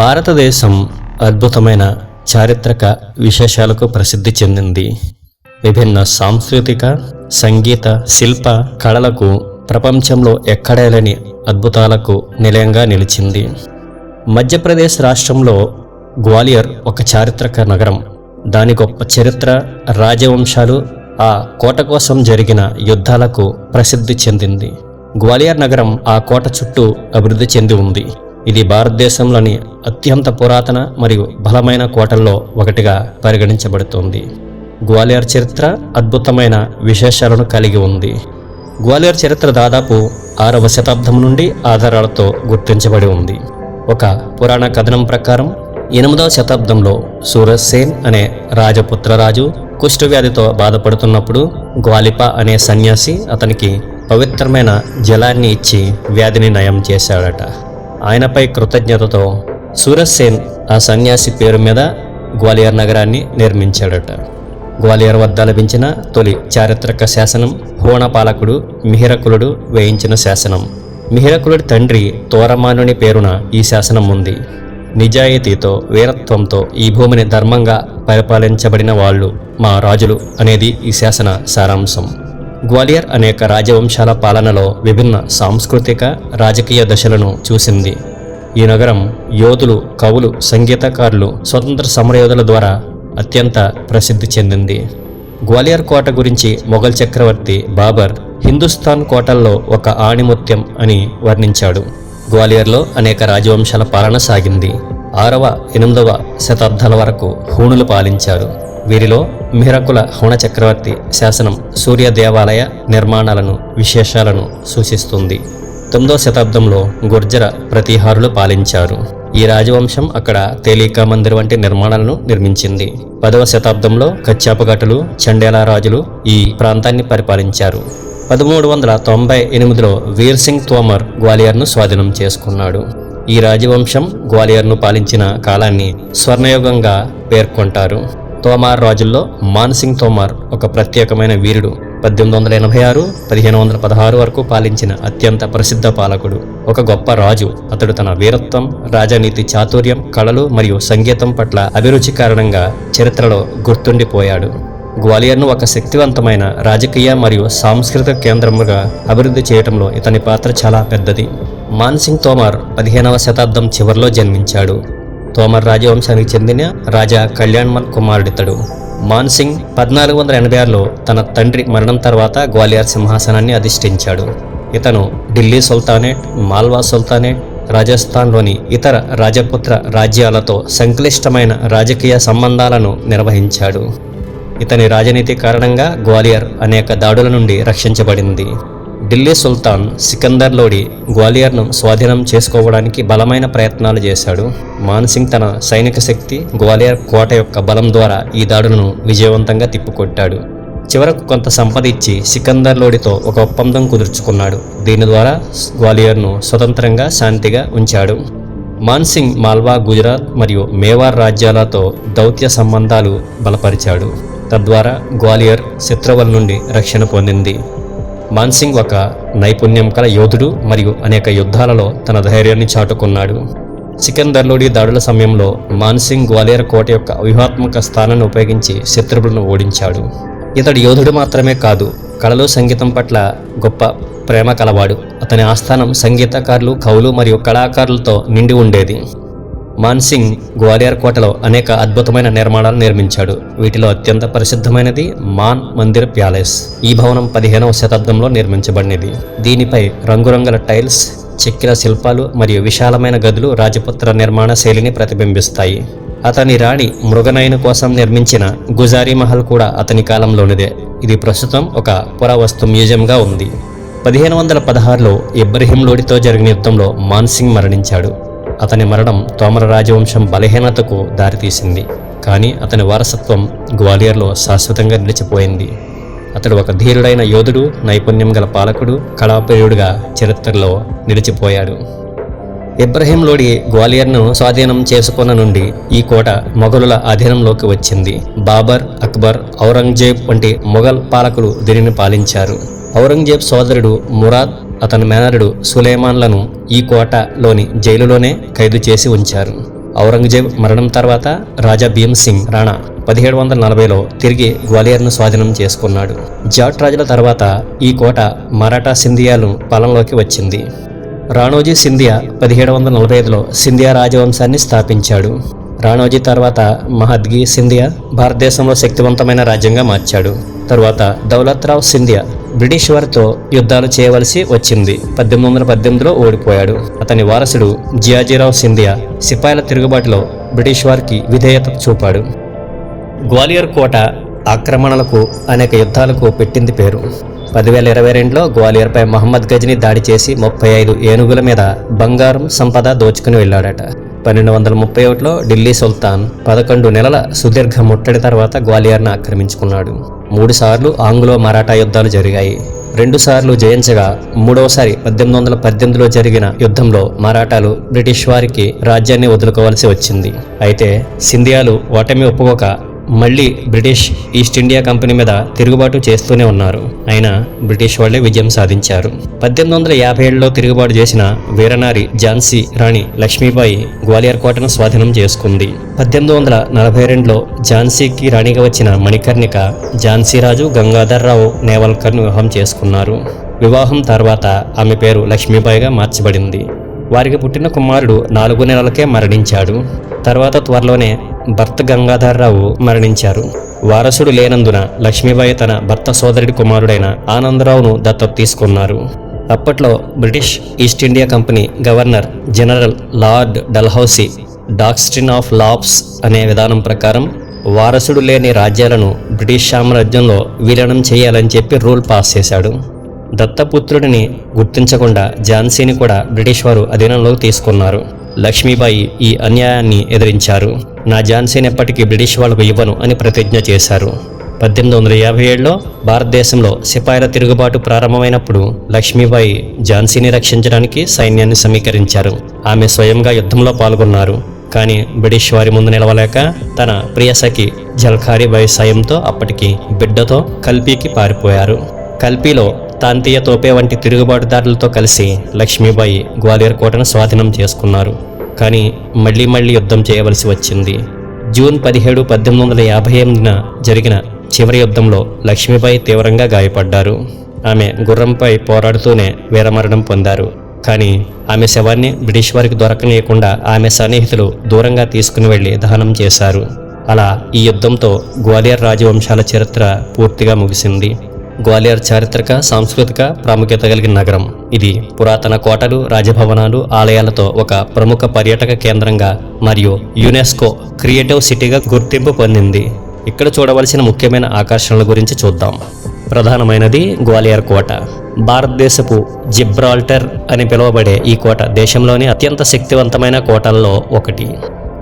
భారతదేశం అద్భుతమైన చారిత్రక విశేషాలకు ప్రసిద్ధి చెందింది. విభిన్న సాంస్కృతిక సంగీత శిల్ప కళలకు ప్రపంచంలో ఎక్కడా లేని అద్భుతాలకు నిలయంగా నిలిచింది. మధ్యప్రదేశ్ రాష్ట్రంలో గ్వాలియర్ ఒక చారిత్రక నగరం. దాని గొప్ప చరిత్ర రాజవంశాలు ఆ కోట కోసం జరిగిన యుద్ధాలకు ప్రసిద్ధి చెందింది. గ్వాలియర్ నగరం ఆ కోట చుట్టూ అభివృద్ధి చెంది ఉంది. ఇది భారతదేశంలోని అత్యంత పురాతన మరియు బలమైన కోటల్లో ఒకటిగా పరిగణించబడుతోంది. గ్వాలియర్ చరిత్ర అద్భుతమైన విశేషాలను కలిగి ఉంది. గ్వాలియర్ చరిత్ర దాదాపు ఆరవ శతాబ్దం నుండి ఆధారాలతో గుర్తించబడి ఉంది. ఒక పురాణ కథనం ప్రకారం ఎనిమిదవ శతాబ్దంలో సూరజ్ సేన్ అనే రాజపుత్రరాజు కుష్ఠవ్యాధితో బాధపడుతున్నప్పుడు గ్వాలిప అనే సన్యాసి అతనికి పవిత్రమైన జలాన్ని ఇచ్చి వ్యాధిని నయం చేశాడట. ఆయనపై కృతజ్ఞతతో సూరజ్ సేన్ ఆ సన్యాసి పేరు మీద గ్వాలియర్ నగరాన్ని నిర్మించాడట. గ్వాలియర్ వద్ద లభించిన తొలి చారిత్రక శాసనం హోణపాలకుడు మిహిరకులుడు వేయించిన శాసనం. మిహిరకులుడి తండ్రి తోరమానుని పేరున ఈ శాసనం ఉంది. నిజాయితీతో వీరత్వంతో ఈ భూమిని ధర్మంగా పరిపాలించబడిన వాళ్ళు మా రాజులు అనేది ఈ శాసన సారాంశం. గ్వాలియర్ అనేక రాజవంశాల పాలనలో విభిన్న సాంస్కృతిక రాజకీయ దశలను చూసింది. ఈ నగరం యోధులు కవులు సంగీతకారులు స్వతంత్ర సమరయోధుల ద్వారా అత్యంత ప్రసిద్ధి చెందింది. గ్వాలియర్ కోట గురించి మొఘల్ చక్రవర్తి బాబర్ హిందుస్థాన్ కోటల్లో ఒక ఆణిముత్యం అని వర్ణించాడు. గ్వాలియర్లో అనేక రాజవంశాల పాలన సాగింది. ఆరవ ఎనిమిదవ శతాబ్దాల వరకు హూణులు పాలించారు. వీరిలో మిహరకుల హోణ చక్రవర్తి శాసనం సూర్య దేవాలయ నిర్మాణాలను విశేషాలను సూచిస్తుంది. తొమ్మిదవ శతాబ్దంలో గుర్జర ప్రతిహారులు పాలించారు. ఈ రాజవంశం అక్కడ తేలికా మందిర్ వంటి నిర్మాణాలను నిర్మించింది. పదవ శతాబ్దంలో కచ్చాపగటులు చండేలా రాజులు ఈ ప్రాంతాన్ని పరిపాలించారు. పదమూడు వందల తొంభై ఎనిమిదిలో వీర్ సింగ్ తోమర్ గ్వాలియర్ను స్వాధీనం చేసుకున్నాడు. ఈ రాజవంశం గ్వాలియర్ను పాలించిన కాలాన్ని స్వర్ణయుగంగా పేర్కొంటారు. తోమార్ రాజుల్లో మాన్సింగ్ తోమార్ ఒక ప్రత్యేకమైన వీరుడు. పద్దెనిమిది వందల ఎనభై ఆరు పదిహేను వందల పదహారు వరకు పాలించిన అత్యంత ప్రసిద్ధ పాలకుడు. ఒక గొప్ప రాజు. అతడు తన వీరత్వం రాజనీతి చాతుర్యం కళలు మరియు సంగీతం పట్ల అభిరుచి కారణంగా చరిత్రలో గుర్తుండిపోయాడు. గ్వాలియర్ను ఒక శక్తివంతమైన రాజకీయ మరియు సాంస్కృతిక కేంద్రముగా అభివృద్ధి చేయడంలో ఇతని పాత్ర చాలా పెద్దది. మాన్సింగ్ తోమార్ పదిహేనవ శతాబ్దం చివరిలో జన్మించాడు. తోమర్ రాజవంశానికి చెందిన రాజా కళ్యాణ్మన్ కుమారుడితడు. మాన్సింగ్ పద్నాలుగు వందల ఎనభై ఆరులో తన తండ్రి మరణం తర్వాత గ్వాలియర్ సింహాసనాన్ని అధిష్ఠించాడు. ఇతను ఢిల్లీ సుల్తానేట్ మాల్వా సుల్తానేట్ రాజస్థాన్లోని ఇతర రాజపుత్ర రాజ్యాలతో సంక్లిష్టమైన రాజకీయ సంబంధాలను నిర్వహించాడు. ఇతని రాజనీతి కారణంగా గ్వాలియర్ అనేక దాడుల నుండి రక్షించబడింది. ఢిల్లీ సుల్తాన్ సికందర్ లోడి గ్వాలియర్ను స్వాధీనం చేసుకోవడానికి బలమైన ప్రయత్నాలు చేశాడు. మాన్సింగ్ తన సైనిక శక్తి గ్వాలియర్ కోట యొక్క బలం ద్వారా ఈ దాడులను విజయవంతంగా తిప్పికొట్టాడు. చివరకు కొంత సంపద ఇచ్చి సికందర్ లోడితో ఒక ఒప్పందం కుదుర్చుకున్నాడు. దీని ద్వారా గ్వాలియర్ను స్వతంత్రంగా శాంతిగా ఉంచాడు. మాన్సింగ్ మాల్వా గుజరాత్ మరియు మేవార్ రాజ్యాలతో దౌత్య సంబంధాలు బలపరిచాడు. తద్వారా గ్వాలియర్ శత్రువుల నుండి రక్షణ పొందింది. మాన్సింగ్ ఒక నైపుణ్యం కల యోధుడు మరియు అనేక యుద్ధాలలో తన ధైర్యాన్ని చాటుకున్నాడు. సికందర్లోడి దాడుల సమయంలో మాన్సింగ్ గ్వాలియర్ కోట యొక్క వ్యూహాత్మక స్థానాన్ని ఉపయోగించి శత్రువులను ఓడించాడు. ఇతడు యోధుడు మాత్రమే కాదు కళలు సంగీతం పట్ల గొప్ప ప్రేమ కలవాడు. అతని ఆస్థానం సంగీతకారులు కవులు మరియు కళాకారులతో నిండి ఉండేది. మాన్సింగ్ గ్వాలియర్ కోటలో అనేక అద్భుతమైన నిర్మాణాలు నిర్మించాడు. వీటిలో అత్యంత ప్రసిద్ధమైనది మాన్ మందిర్ ప్యాలెస్. ఈ భవనం పదిహేనవ శతాబ్దంలో నిర్మించబడినది. దీనిపై రంగురంగుల టైల్స్ చెక్కిల శిల్పాలు మరియు విశాలమైన గదులు రాజపుత్ర నిర్మాణ శైలిని ప్రతిబింబిస్తాయి. అతని రాణి మృగనయన కోసం నిర్మించిన గుజారీ మహల్ కూడా అతని కాలంలోనిదే. ఇది ప్రస్తుతం ఒక పురావస్తు మ్యూజియంగా ఉంది. పదిహేను వందల పదహారులో ఇబ్రహీం లోడితో జరిగిన యుద్ధంలో మాన్సింగ్ మరణించాడు. అతని మరణం తోమర రాజవంశం బలహీనతకు దారితీసింది. కానీ అతని వారసత్వం గ్వాలియర్లో శాశ్వతంగా నిలిచిపోయింది. అతడు ఒక ధీరుడైన యోధుడు నైపుణ్యం గల పాలకుడు కళాప్రియుడుగా చరిత్రలో నిలిచిపోయాడు. ఇబ్రహీం లోడి గ్వాలియర్ను స్వాధీనం చేసుకున్న నుండి ఈ కోట మొఘలుల అధీనంలోకి వచ్చింది. బాబర్ అక్బర్ ఔరంగజేబ్ వంటి మొఘల్ పాలకులు దీనిని పాలించారు. ఔరంగజేబ్ సోదరుడు మురాద్ అతని మేనరుడు సులేమాన్లను ఈ కోటలోని జైలులోనే ఖైదు చేసి ఉంచారు. ఔరంగజేబ్ మరణం తర్వాత రాజా భీమ్ సింగ్ రాణా పదిహేడు వందల నలభైలో తిరిగి గ్వాలియర్ను స్వాధీనం చేసుకున్నాడు. జాట్ రాజుల తర్వాత ఈ కోట మరాఠా సింధియాలు పాలనలోకి వచ్చింది. రాణోజీ సింధియా పదిహేడు వందల నలభై ఐదులో సింధియా రాజవంశాన్ని స్థాపించాడు. రాణోజీ తర్వాత మహద్గి సింధియా భారతదేశంలో శక్తివంతమైన రాజ్యంగా మార్చాడు. తరువాత దౌలత్రావ్ సింధియా బ్రిటిష్ వారితో యుద్ధాలు చేయవలసి వచ్చింది. పద్దెనిమిది వందల పద్దెనిమిదిలో ఓడిపోయాడు. అతని వారసుడు జియాజీరావు సింధియా సిపాయిల తిరుగుబాటులో బ్రిటిష్ వారికి విధేయత చూపాడు. గ్వాలియర్ కోట ఆక్రమణలకు అనేక యుద్ధాలకు పెట్టింది పేరు. పదివేల ఇరవై రెండులో గ్వాలియర్పై మహమ్మద్ గజ్ని దాడి చేసి ముప్పై ఐదు ఏనుగుల మీద బంగారం సంపద దోచుకుని వెళ్ళాడట. పన్నెండు వందల ముప్పై ఒకటిలో ఢిల్లీ సుల్తాన్ పదకొండు నెలల సుదీర్ఘ ముట్టడి తర్వాత గ్వాలియర్ను ఆక్రమించుకున్నాడు. మూడు సార్లు ఆంగ్లో మరాఠా యుద్ధాలు జరిగాయి. రెండుసార్లు జయించగా మూడవసారి పద్దెనిమిది వందల పద్దెనిమిదిలో జరిగిన యుద్ధంలో మరాఠాలు బ్రిటిష్ వారికి రాజ్యాన్ని వదులుకోవాల్సి వచ్చింది. అయితే సింధియాలు ఓటమి ఒప్పుకోక మళ్ళీ బ్రిటిష్ ఈస్ట్ ఇండియా కంపెనీ మీద తిరుగుబాటు చేస్తూనే ఉన్నారు. అయినా బ్రిటిష్ వాళ్ళే విజయం సాధించారు. పద్దెనిమిది వందల యాభై ఏడులో తిరుగుబాటు చేసిన వీరనారి ఝాన్సీ రాణి లక్ష్మీబాయి గ్వాలియర్ కోటను స్వాధీనం చేసుకుంది. పద్దెనిమిది వందల నలభై రెండులో ఝాన్సీకి రాణిగా వచ్చిన మణికర్ణిక ఝాన్సీ రాజు గంగాధర్రావు నేవల్కర్ను వివాహం చేసుకున్నారు. వివాహం తర్వాత ఆమె పేరు లక్ష్మీబాయిగా మార్చబడింది. వారికి పుట్టిన కుమారుడు నాలుగు నెలలకే మరణించాడు. తర్వాత త్వరలోనే భర్త గంగాధర్రావు మరణించారు. వారసుడు లేనందున లక్ష్మీబాయి తన భర్త సోదరుడి కుమారుడైన ఆనందరావును దత్తత తీసుకున్నారు. అప్పట్లో British East India Company governor general lord Dalhousie doctrine of lapse అనే విధానం ప్రకారం వారసుడు లేని రాజ్యాలను బ్రిటిష్ సామ్రాజ్యంలో విలీనం చేయాలని చెప్పి రూల్ పాస్ చేశాడు. దత్తపుత్రుడిని గుర్తించకుండా ఝాన్సీని కూడా బ్రిటిష్ వారు అధీనంలోకి తీసుకున్నారు. లక్ష్మీబాయి ఈ అన్యాయాన్ని ఎదిరించారు. నా ఝాన్సీని ఎప్పటికీ బ్రిటిష్ వాళ్ళకు ఇవ్వను అని ప్రతిజ్ఞ చేశారు. పద్దెనిమిది వందల యాభై ఏడులో భారతదేశంలో సిపాయిల తిరుగుబాటు ప్రారంభమైనప్పుడు లక్ష్మీబాయి ఝాన్సీని రక్షించడానికి సైన్యాన్ని సమీకరించారు. ఆమె స్వయంగా యుద్ధంలో పాల్గొన్నారు. కానీ బ్రిటిష్ వారి ముందు నిలవలేక తన ప్రియసఖి జల్ఖారీబాయి సాయంతో అప్పటికి బిడ్డతో కల్పీకి పారిపోయారు. కల్పీలో తాంతీయ తోపే వంటి తిరుగుబాటుదారులతో కలిసి లక్ష్మీబాయి గ్వాలియర్ కోటను స్వాధీనం చేసుకున్నారు. కానీ మళ్ళీ మళ్ళీ యుద్ధం చేయవలసి వచ్చింది. జూన్ పదిహేడు పద్దెనిమిది వందల యాభై ఎనిమిదిన జరిగిన చివరి యుద్ధంలో లక్ష్మీబాయి తీవ్రంగా గాయపడ్డారు. ఆమె గుర్రంపై పోరాడుతూనే వీరమరణం పొందారు. కానీ ఆమె శవాన్ని బ్రిటిష్ వారికి దొరకనీయకుండా ఆమె సన్నిహితులు దూరంగా తీసుకుని వెళ్ళి దహనం చేశారు. అలా ఈ యుద్ధంతో గ్వాలియర్ రాజవంశాల చరిత్ర పూర్తిగా ముగిసింది. గ్వాలియర్ చారిత్రక సాంస్కృతిక ప్రాముఖ్యత కలిగిన నగరం. ఇది పురాతన కోటలు రాజభవనాలు ఆలయాలతో ఒక ప్రముఖ పర్యాటక కేంద్రంగా మరియు యునెస్కో క్రియేటివ్ సిటీగా గుర్తింపు పొందింది. ఇక్కడ చూడవలసిన ముఖ్యమైన ఆకర్షణల గురించి చూద్దాం. ప్రధానమైనది గ్వాలియర్ కోట. భారతదేశపు జిబ్రాల్టర్ అని పిలువబడే ఈ కోట దేశంలోని అత్యంత శక్తివంతమైన కోటల్లో ఒకటి.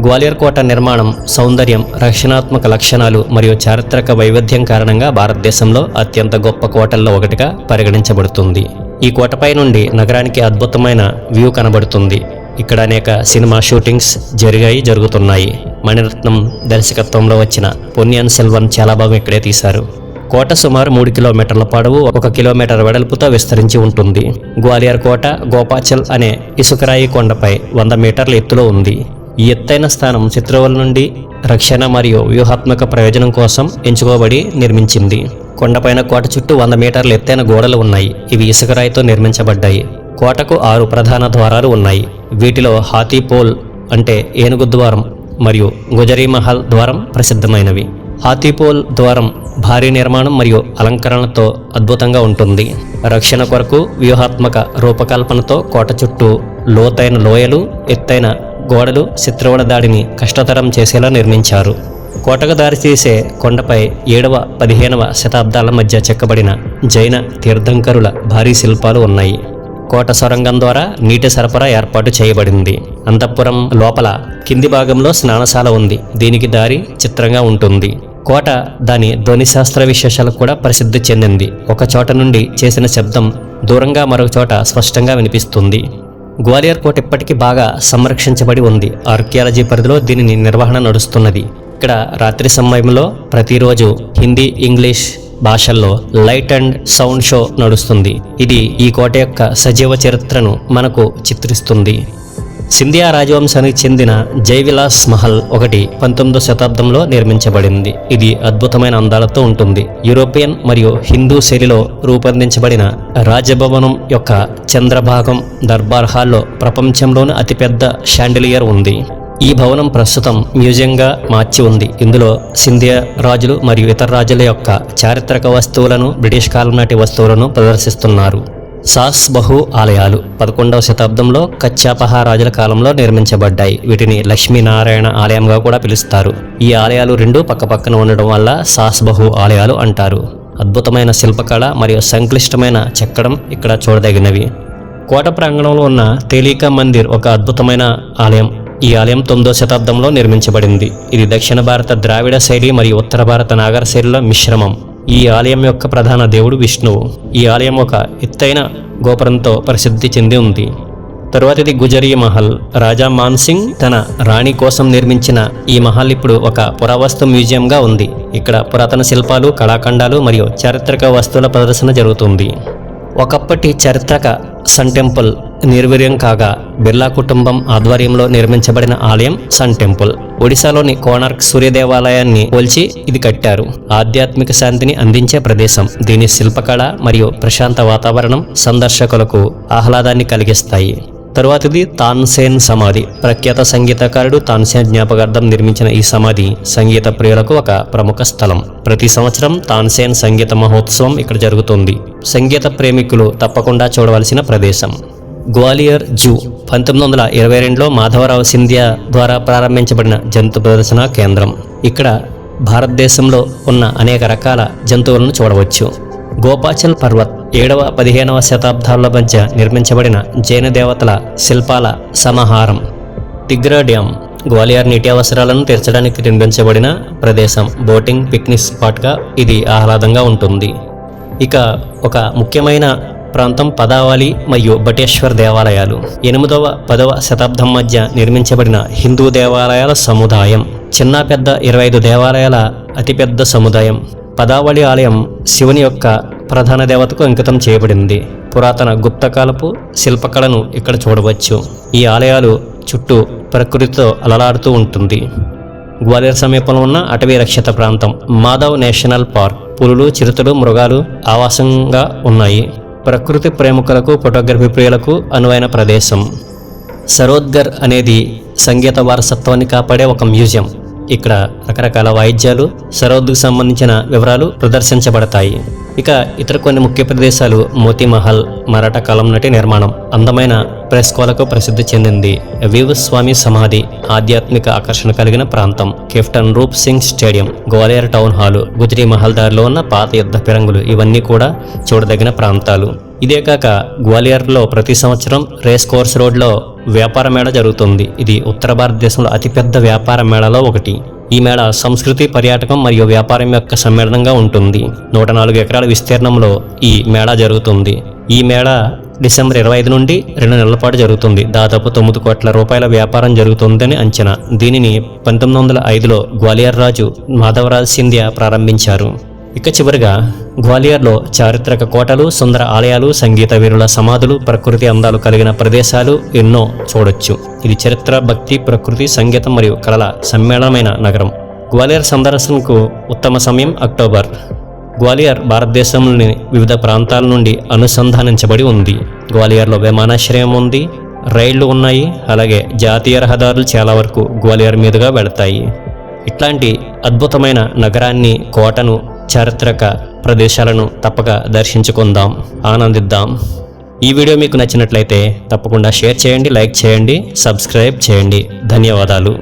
గ్వాలియర్ కోట నిర్మాణం సౌందర్యం రక్షణాత్మక లక్షణాలు మరియు చారిత్రక వైవిధ్యం కారణంగా భారతదేశంలో అత్యంత గొప్ప కోటల్లో ఒకటిగా పరిగణించబడుతుంది. ఈ కోటపై నుండి నగరానికి అద్భుతమైన వ్యూ కనబడుతుంది. ఇక్కడ అనేక సినిమా షూటింగ్స్ జరిగాయి జరుగుతున్నాయి. మణిరత్నం దర్శకత్వంలో వచ్చిన పొన్నియన్ సెల్వన్ చాలా భాగం ఇక్కడే తీశారు. కోట సుమారు మూడు కిలోమీటర్ల పొడవు ఒక కిలోమీటర్ వెడల్పుతో విస్తరించి ఉంటుంది. గ్వాలియర్ కోట గోపాచల్ అనే ఇసుకరాయి కొండపై వంద మీటర్ల ఎత్తులో ఉంది. ఈ ఎత్తైన స్థానం శత్రువుల నుండి రక్షణ మరియు వ్యూహాత్మక ప్రయోజనం కోసం ఎంచుకోబడి నిర్మించింది. కొండపైన కోట చుట్టూ వంద మీటర్ల ఎత్తైన గోడలు ఉన్నాయి. ఇవి ఇసుకరాయితో నిర్మించబడ్డాయి. కోటకు ఆరు ప్రధాన ద్వారాలు ఉన్నాయి. వీటిలో హాతీపోల్ అంటే ఏనుగు ద్వారం మరియు గుజరీ మహల్ ద్వారం ప్రసిద్ధమైనవి. హాతీపోల్ ద్వారం భారీ నిర్మాణం మరియు అలంకరణతో అద్భుతంగా ఉంటుంది. రక్షణ కొరకు వ్యూహాత్మక రూపకల్పనతో కోట చుట్టూ లోతైన లోయలు ఎత్తైన గోడలు శత్రువుల దాడిని కష్టతరం చేసేలా నిర్మించారు. కోటకు దారి తీసే కొండపై ఏడవ పదిహేనవ శతాబ్దాల మధ్య చెక్కబడిన జైన తీర్థంకరుల భారీ శిల్పాలు ఉన్నాయి. కోట సొరంగం ద్వారా నీటి సరఫరా ఏర్పాటు చేయబడింది. అంతఃపురం లోపల కింది భాగంలో స్నానశాల ఉంది. దీనికి దారి చిత్రంగా ఉంటుంది. కోట దాని ధ్వనిశాస్త్ర విశేషాలకు కూడా ప్రసిద్ధి చెందింది. ఒక చోట నుండి చేసిన శబ్దం దూరంగా మరొక చోట స్పష్టంగా వినిపిస్తుంది. గ్వాలియర్ కోట ఇప్పటికీ బాగా సంరక్షించబడి ఉంది. ఆర్కియాలజీ పరిధిలో దీనిని నిర్వహణ నడుస్తున్నది. ఇక్కడ రాత్రి సమయంలో ప్రతిరోజు హిందీ ఇంగ్లీష్ భాషల్లో లైట్ అండ్ సౌండ్ షో నడుస్తుంది. ఇది ఈ కోట యొక్క సజీవ చరిత్రను మనకు చిత్రిస్తుంది. సింధియా రాజవంశానికి చెందిన జైవిలాస్ మహల్ ఒకటి పంతొమ్మిదో శతాబ్దంలో నిర్మించబడింది. ఇది అద్భుతమైన అందాలతో ఉంటుంది. యూరోపియన్ మరియు హిందూ శైలిలో రూపొందించబడిన రాజభవనం యొక్క చంద్రభాగం దర్బార్ హాల్లో ప్రపంచంలోని అతిపెద్ద షాండిలియర్ ఉంది. ఈ భవనం ప్రస్తుతం మ్యూజియంగా మార్చి ఉంది. ఇందులో సింధియా రాజులు మరియు ఇతర రాజుల యొక్క చారిత్రక వస్తువులను బ్రిటిష్ కాలం నాటి వస్తువులను ప్రదర్శిస్తున్నారు. సాస్ బహు ఆలయాలు పదకొండవ శతాబ్దంలో కచ్చాపహా రాజుల కాలంలో నిర్మించబడ్డాయి. వీటిని లక్ష్మీనారాయణ ఆలయంగా కూడా పిలుస్తారు. ఈ ఆలయాలు రెండు పక్కపక్కన ఉండడం వల్ల సాస్ బహు ఆలయాలు అంటారు. అద్భుతమైన శిల్పకళ మరియు సంక్లిష్టమైన చెక్కడం ఇక్కడ చూడదగినవి. కోట ప్రాంగణంలో ఉన్న తేలికా మందిర్ ఒక అద్భుతమైన ఆలయం. ఈ ఆలయం తొమ్మిదో శతాబ్దంలో నిర్మించబడింది. ఇది దక్షిణ భారత ద్రావిడ శైలి మరియు ఉత్తర భారత నాగర శైలిల మిశ్రమం. ఈ ఆలయం యొక్క ప్రధాన దేవుడు విష్ణువు. ఈ ఆలయం ఒక ఎత్తైన గోపురంతో ప్రసిద్ధి చెంది ఉంది. తరువాతిది గుజరీ మహల్. రాజా మాన్సింగ్ తన రాణి కోసం నిర్మించిన ఈ మహల్ ఇప్పుడు ఒక పురావస్తు మ్యూజియంగా ఉంది. ఇక్కడ పురాతన శిల్పాలు కళాఖండాలు మరియు చారిత్రక వస్తువుల ప్రదర్శన జరుగుతుంది. ఒకప్పటి చారిత్రక సన్ టెంపుల్ నిర్వీర్యం కాగా బిర్లా కుటుంబం ఆధ్వర్యంలో నిర్మించబడిన ఆలయం సన్ టెంపుల్. ఒడిశాలోని కోణార్క్ సూర్య దేవాలయాన్ని పోల్చి ఇది కట్టారు. ఆధ్యాత్మిక శాంతిని అందించే ప్రదేశం. దీని శిల్పకళ మరియు ప్రశాంత వాతావరణం సందర్శకులకు ఆహ్లాదాన్ని కలిగిస్తాయి. తరువాతిది తాన్సేన్ సమాధి. ప్రఖ్యాత సంగీతకారుడు తాన్సేన్ జ్ఞాపకార్థం నిర్మించిన ఈ సమాధి సంగీత ప్రియులకు ఒక ప్రముఖ స్థలం. ప్రతి సంవత్సరం తాన్సేన్ సంగీత మహోత్సవం ఇక్కడ జరుగుతుంది. సంగీత ప్రేమికులు తప్పకుండా చూడవలసిన ప్రదేశం. గ్వాలియర్ జూ పంతొమ్మిది వందల ఇరవై రెండులో మాధవరావు సింధియా ద్వారా ప్రారంభించబడిన జంతు ప్రదర్శన కేంద్రం. ఇక్కడ భారతదేశంలో ఉన్న అనేక రకాల జంతువులను చూడవచ్చు. గోపాచల్ పర్వత్ ఏడవ పదిహేనవ శతాబ్దాల మధ్య నిర్మించబడిన జైన దేవతల శిల్పాల సమాహారం. తిగ్రా డ్యామ్ గ్వాలియర్ నీటి అవసరాలను తీర్చడానికి నిర్మించబడిన ప్రదేశం. బోటింగ్ పిక్నిక్ స్పాట్గా ఇది ఆహ్లాదంగా ఉంటుంది. ఇక ఒక ముఖ్యమైన ప్రాంతం పదావళి మరియు బటేశ్వర్ దేవాలయాలు. ఎనిమిదవ పదవ శతాబ్దం మధ్య నిర్మించబడిన హిందూ దేవాలయాల సముదాయం. చిన్న పెద్ద ఇరవై ఐదు దేవాలయాల అతిపెద్ద సముదాయం. పదావళి ఆలయం శివుని యొక్క ప్రధాన దేవతకు అంకితం చేయబడింది. పురాతన గుప్తకాలపు శిల్పకళను ఇక్కడ చూడవచ్చు. ఈ ఆలయాలు చుట్టూ ప్రకృతితో అలలాడుతూ ఉంటుంది. గ్వాలియర్ సమీపంలో ఉన్న అటవీ రక్షిత ప్రాంతం మాధవ్ నేషనల్ పార్క్. పులులు చిరుతలు మృగాలు ఆవాసంగా ఉన్నాయి. ప్రకృతి ప్రేమికులకు ఫోటోగ్రఫీ ప్రియులకు అనువైన ప్రదేశం. సరోద్గర్ అనేది సంగీత వారసత్వాన్ని కాపాడే ఒక మ్యూజియం. ఇక్కడ రకరకాల వాయిద్యాలు సరౌద్కు సంబంధించిన వివరాలు ప్రదర్శించబడతాయి. ఇక ఇతర కొన్ని ముఖ్య ప్రదేశాలు మోతీమహల్ మరాఠా కాలం నాటి నిర్మాణం. అందమైన ప్రెస్కోలకు ప్రసిద్ధి చెందింది వీవస్వామి సమాధి ఆధ్యాత్మిక ఆకర్షణ కలిగిన ప్రాంతం. Captain Roop Singh stadium Gwalior town hall Gujari Mahal దారిలో ఉన్న పాత యుద్ధ పిరంగులు ఇవన్నీ కూడా చూడదగిన ప్రాంతాలు. ఇదే కాక గ్వాలియర్లో ప్రతి సంవత్సరం రేస్ కోర్స్ రోడ్లో వ్యాపార మేళ జరుగుతుంది. ఇది ఉత్తర భారతదేశంలో అతిపెద్ద వ్యాపార మేళలో ఒకటి. ఈ మేళ సంస్కృతి పర్యాటకం మరియు వ్యాపారం యొక్క సమ్మేళనంగా ఉంటుంది. నూట నాలుగు ఎకరాల విస్తీర్ణంలో ఈ మేళ జరుగుతుంది. ఈ మేళ డిసెంబర్ ఇరవై ఐదు నుండి రెండు నెలల పాటు జరుగుతుంది. దాదాపు తొమ్మిది కోట్ల రూపాయల వ్యాపారం జరుగుతుందని అంచనా. దీనిని పంతొమ్మిది వందల ఐదులో గ్వాలియర్ రాజు మాధవరాజ్ సింధియా ప్రారంభించారు. ఇక చివరిగా గ్వాలియర్లో చారిత్రక కోటలు సుందర ఆలయాలు సంగీత వీరుల సమాధులు ప్రకృతి అందాలు కలిగిన ప్రదేశాలు ఎన్నో చూడొచ్చు. ఇది చరిత్ర భక్తి ప్రకృతి సంగీతం మరియు కళల సమ్మేళనమైన నగరం. గ్వాలియర్ సందర్శనకు ఉత్తమ సమయం అక్టోబర్. గ్వాలియర్ భారతదేశంలోని వివిధ ప్రాంతాల నుండి అనుసంధానించబడి ఉంది. గ్వాలియర్లో విమానాశ్రయం ఉంది రైళ్ళు ఉన్నాయి అలాగే జాతీయ రహదారులు చాలా వరకు గ్వాలియర్ మీదుగా వెళతాయి. ఇట్లాంటి అద్భుతమైన నగరాన్ని కోటను చారిత్రక ప్రదేశాలను తప్పక దర్శించుకుందాం ఆనందిద్దాం. ఈ వీడియో మీకు నచ్చినట్లయితే తప్పకుండా షేర్ చేయండి లైక్ చేయండి సబ్స్క్రైబ్ చేయండి. ధన్యవాదాలు.